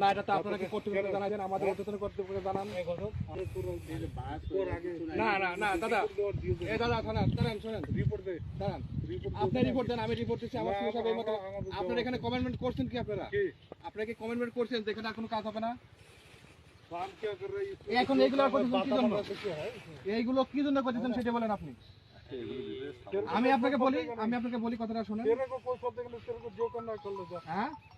না এটা তো কর্তৃপক্ষ আমাদের কর্তৃপক্ষ জানান। না না না দাদা এ দাদা দাঁড়ান শোনেন। রিপোর্ট দাঁড়ান। আপনি রিপোর্ট দেন আমি রিপোর্ট দিচ্ছি। আমার এই মতো এখানে কমেন্টমেন্ট করছেন কি আপনারা? আপনারা কি কমেন্টমেন্ট করছেন? কাজ হবে না। এখন এইগুলো এইগুলো কি জন্য করতেছেন সেটা বলেন আপনি। আমি আপনাকে বলি আমি আপনাকে বলি কথাটা শুনে হ্যাঁ?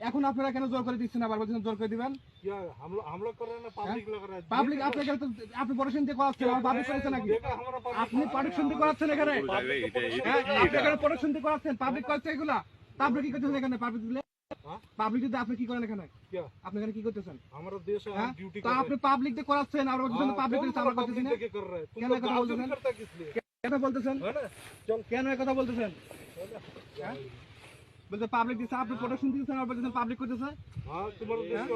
এখন আপনারা কেন জোর করে দিচ্ছেন আবার বলছেন জোর করে দিবেন? পাবলিক হ্যাঁ? আপনি আপনি করাচ্ছেন নাকি? আপনি করাচ্ছেন এখানে? করাচ্ছেন পাবলিক পাবলিক আপনি কি করেন এখানে? আপনি এখানে কি করতেছেন? হ্যাঁ? আপনি পাবলিক দিয়ে করাচ্ছেন আর কেন কথা বলতেছেন? কেন বলতেছেন? কেন কথা বলতেছেন? বলতে পাবলিক দিছে আপনি প্রোডাকশন দিছে আর বলতে পাবলিক করতেছে। হ্যাঁ। হ্যাঁ।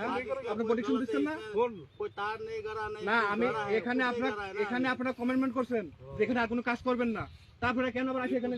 হ্যাঁ। আপনি প্রোডাকশন দিছেন না? কোন? কই তার নেই গড়া নেই না আমি এখানে আপনারা এখানে আপনারা কমেন্টমেন্ট করছেন যেখানে আর কোনো কাজ করবেন না। তারপরে কেন আবার এখানে